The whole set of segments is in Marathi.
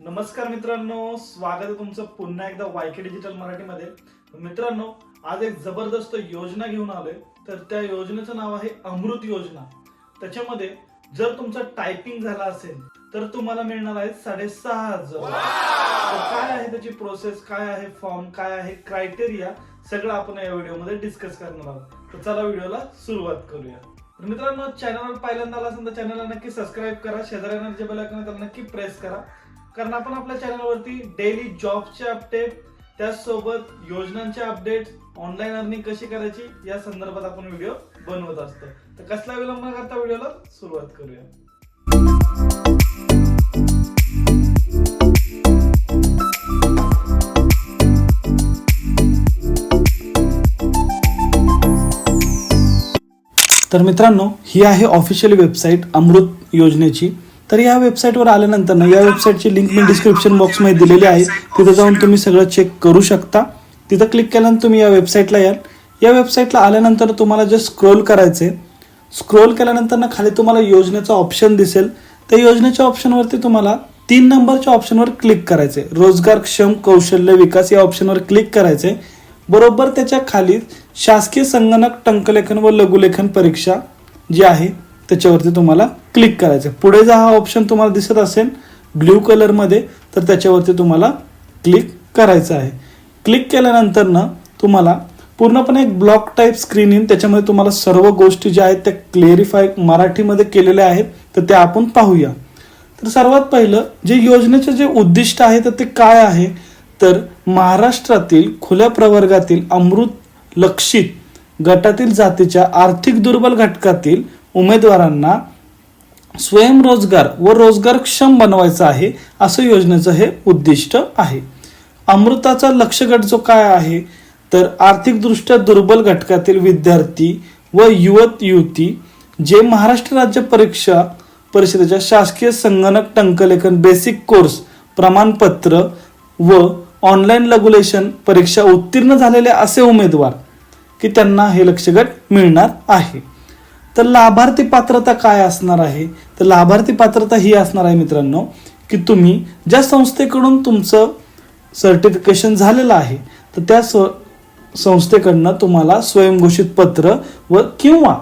नमस्कार मित्रांनो स्वागत आहे तुमचं पुन्हा एकदा वायके डिजिटल मराठीमध्ये. मित्रांनो आज एक जबरदस्त योजना घेऊन आलोय. तर त्या योजनेचं नाव आहे अमृत योजना. त्याच्यामध्ये जर तुमचं टायपिंग झालं असेल तर तुम्हाला मिळणार आहे साडेसहा हजार. तर काय आहे त्याची प्रोसेस काय आहे फॉर्म काय आहे क्रायटेरिया सगळं आपण या व्हिडिओमध्ये डिस्कस करणार आहोत. तर चला व्हिडिओला सुरुवात करूया. तर मित्रांनो चॅनलवर पहिल्यांदा आला असेल तर चॅनलला नक्की सबस्क्राईब करा. शेजाऱ्यांना जे बेल त्याला नक्की प्रेस करा. कारण आपण आपल्या चॅनलवरती डेली जॉबचे अपडेट त्याचसोबत योजनांचे अपडेट ऑनलाईन अर्निंग कशी करायची या संदर्भात आपण व्हिडिओ बनवत असतो. तर कसला विलंब न करता व्हिडिओला सुरुवात करूया. तर मित्रांनो ही आहे ऑफिशियल वेबसाईट अमृत योजनेची. तर या वेबसाईटवर आल्यानंतर ना या वेबसाईटची लिंक मी डिस्क्रिप्शन बॉक्समध्ये दिलेली आहे. तिथं जाऊन तुम्ही सगळं चेक करू शकता. तिथं क्लिक केल्यानंतर तुम्ही या वेबसाईटला याल. या वेबसाईटला आल्यानंतर तुम्हाला जे स्क्रोल करायचे स्क्रोल केल्यानंतर ना खाली तुम्हाला योजनेचा ऑप्शन दिसेल. त्या योजनेच्या ऑप्शनवरती तुम्हाला तीन नंबरच्या ऑप्शनवर क्लिक करायचे रोजगार क्षम कौशल्य विकास या ऑप्शनवर क्लिक करायचे बरोबर त्याच्याखाली शासकीय संगणक टंकलेखन व लघुलेखन परीक्षा जी आहे त्याच्यावरती तुम्हाला क्लिक करायचं. पुढे जर हा ऑप्शन तुम्हाला दिसत असेल ब्ल्यू कलरमध्ये तर त्याच्यावरती तुम्हाला क्लिक करायचं आहे. क्लिक केल्यानंतर ना तुम्हाला पूर्णपणे एक ब्लॉक टाईप स्क्रीन येईल. त्याच्यामध्ये तुम्हाला सर्व गोष्टी ज्या आहेत त्या क्लिअरिफाय मराठीमध्ये केलेल्या आहेत तर त्या आपण पाहूया. तर सर्वात पहिलं जे योजनेचे जे उद्दिष्ट आहे तर ते काय आहे? तर महाराष्ट्रातील खुल्या प्रवर्गातील अमृत लक्षित गटातील जातीच्या आर्थिक दुर्बल घटकातील उमेदवारांना स्वयंरोजगार व रोजगारक्षम बनवायचं आहे असं योजनेचं हे उद्दिष्ट आहे. अमृताचा लक्षगट जो काय आहे? तर आर्थिकदृष्ट्या दुर्बल घटकातील विद्यार्थी व युवत युवती जे महाराष्ट्र राज्य परीक्षा परिषदेच्या शासकीय संगणक टंकलेखन बेसिक कोर्स प्रमाणपत्र व ऑनलाईन लघुलेशन परीक्षा उत्तीर्ण झालेले असे उमेदवार की त्यांना हे लक्षगट मिळणार आहे. तर लाभार्थी पात्रता काय असणार आहे? तर लाभार्थी पात्रता ही असणार आहे मित्रांनो की तुम्ही ज्या संस्थेकडून तुमचं सर्टिफिकेशन झालेलं आहे तर त्या स संस्थेकडनं तुम्हाला स्वयंघोषित पत्र व किंवा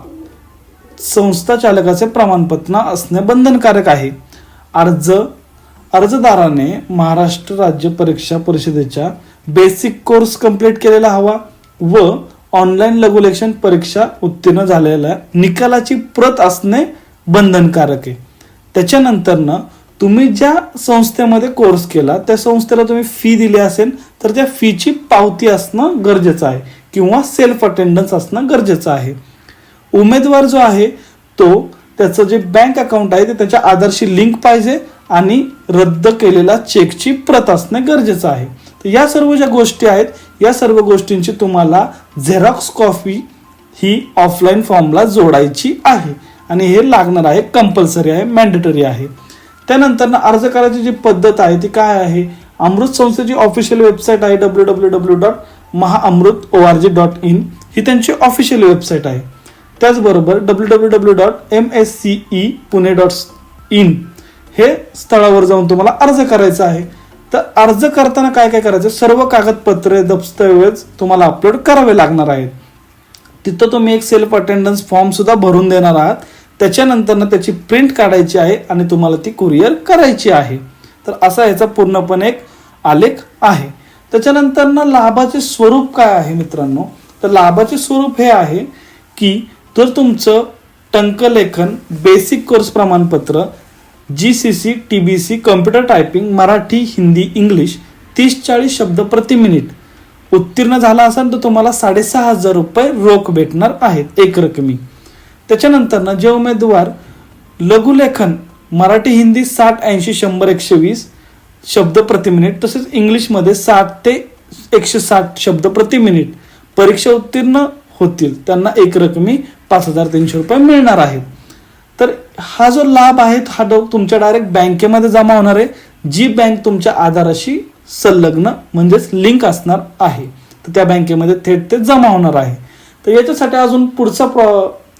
संस्था चालकाचे प्रमाणपत्र असणे बंधनकारक आहे. अर्ज अर्जदाराने महाराष्ट्र राज्य परीक्षा परिषदेच्या बेसिक कोर्स कंप्लीट केलेला हवा व ऑनलाईन लघुलेखन परीक्षा उत्तीर्ण झालेल्या निकालाची प्रत असणे बंधनकारक आहे. त्याच्यानंतरनं तुम्ही ज्या संस्थेमध्ये कोर्स केला त्या संस्थेला तुम्ही फी दिली असेल तर त्या फीची पावती असणं गरजेचं आहे किंवा सेल्फ अटेंडन्स असणं गरजेचं आहे. उमेदवार जो आहे तो त्याचं जे बँक अकाउंट आहे ते त्याच्या आधारशी लिंक पाहिजे आणि रद्द केलेला चेकची प्रत असणे गरजेचं आहे. तर या सर्व ज्या गोष्टी आहेत या सर्व गोष्टींची तुम्हाला झेरॉक्स कॉपी ही ऑफलाईन फॉर्मला जोडायची आहे. आणि हे लागणार आहे कंपल्सरी आहे मॅन्डेटरी आहे. त्यानंतर अर्ज करायची जी पद्धत आहे ती काय आहे? अमृत संस्थेची ऑफिशियल वेबसाईट आहे W W W dot Mahaamrut O R G dot in ही त्यांची ऑफिशियल वेबसाईट आहे. त्याचबरोबर W W W dot M S C E Pune dot in हे स्थळावर जाऊन तुम्हाला अर्ज करायचा आहे. तर अर्ज करताना काय काय करायचं? सर्व कागदपत्रे दस्तऐवज तुम्हाला अपलोड करावे लागणार आहेत. तिथं तुम्ही एक सेल्फ अटेंडन्स फॉर्म सुद्धा भरून देणार आहात. त्याच्यानंतर त्याची प्रिंट काढायची आहे आणि तुम्हाला ती कुरिअर करायची आहे. तर असा याचा पूर्णपणे एक आलेख आहे. त्याच्यानंतर ना लाभाचे स्वरूप काय आहे मित्रांनो? तर लाभाचे स्वरूप हे आहे की जर तुमचं टंकलेखन बेसिक कोर्स प्रमाणपत्र G C C T B C computer typing Marathi Hindi English तीस चाळीस शब्द प्रति मिनिट उत्तीर्ण झाला असाल तर तुम्हाला साडेसहा हजार रुपये रोख भेटणार आहेत एक रकमी. त्याच्यानंतर ना जे उमेदवार लघुलेखन मराठी हिंदी साठ ऐंशी शंभर एकशे वीस शब्द प्रति मिनिट तसेच इंग्लिशमध्ये साठ ते एकशे साठ शब्द प्रति मिनिट परीक्षा उत्तीर्ण होतील. त्यांना एक रकमी पाच हजार तीनशे रुपये मिळणार आहेत. तर हा जो लाभ आहे हा डो- तुमच्या डायरेक्ट बँकेमध्ये जमा होणार आहे जी बँक तुमच्या आधाराशी संलग्न म्हणजेच लिंक असणार आहे. तर त्या बँकेमध्ये थेट ते जमा होणार आहे. तर याच्यासाठी अजून पुढचा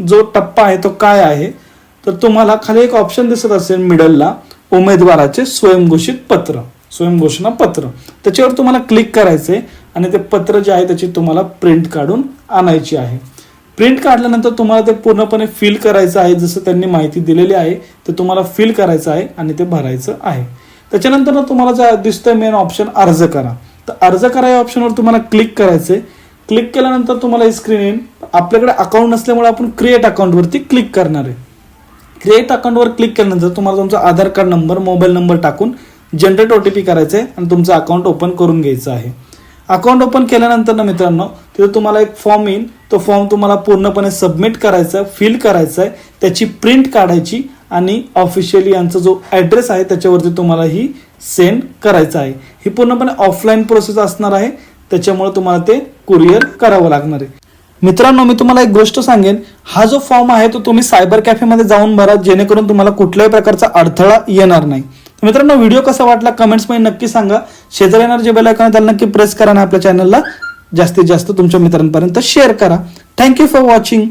जो टप्पा आहे तो काय आहे? तर तुम्हाला खाली एक ऑप्शन दिसत असेल मिडलला उमेदवाराचे स्वयंघोषित पत्र स्वयंघोषणा पत्र. त्याच्यावर तुम्हाला क्लिक करायचं आहे आणि ते पत्र जे आहे त्याची तुम्हाला प्रिंट काढून आणायची आहे. प्रिंट काढल्यानंतर तुम्हाला ते पूर्णपणे फिल करायचं आहे जसं त्यांनी माहिती दिलेली आहे ते तुम्हाला फिल करायचं आहे आणि ते भरायचं आहे. त्याच्यानंतर ना तुम्हाला जे दिसतंय मेन ऑप्शन अर्ज करा. तर अर्ज करा या ऑप्शनवर तुम्हाला क्लिक करायचं आहे क्लिक केल्यानंतर तुम्हाला स्क्रीन येईल. आपल्याकडे अकाउंट नसल्यामुळे आपण क्रिएट अकाउंटवरती क्लिक करणार आहे. क्रिएट अकाउंटवर क्लिक केल्यानंतर तुम्हाला तुमचा Aadhaar card number mobile number टाकून जनरेट ओ टी पी करायचं आहे आणि तुमचं अकाउंट ओपन करून घ्यायचं आहे. अकाउंट ओपन केल्यानंतर ना मित्रांनो तिथं तुम्हाला एक फॉर्म येईल. तो फॉर्म तुम्हाला पूर्णपणे सबमिट करायचा आहे फिल करायचा आहे. त्याची प्रिंट काढायची आणि ऑफिशियली यांचा जो ॲड्रेस आहे त्याच्यावरती तुम्हाला ही सेंड करायचं आहे. ही पूर्णपणे ऑफलाईन प्रोसेस असणार आहे. त्याच्यामुळे तुम्हाला ते कुरिअर करावं लागणार आहे. मित्रांनो मी तुम्हाला एक गोष्ट सांगेन. हा जो फॉर्म आहे तो तुम्ही सायबर कॅफेमध्ये जाऊन भरा जेणेकरून तुम्हाला कुठल्याही प्रकारचा अडथळा येणार नाही. मित्रांनो व्हिडिओ कसा वाटला कमेंट्समध्ये नक्की सांगा. शेजारी येणार जे बेल आयकॉन आहे त्याला नक्की प्रेस करा आणि आपल्या चॅनलला जास्तीत जास्त तुमच्या मित्रांपर्यंत शेअर करा. Thank you for watching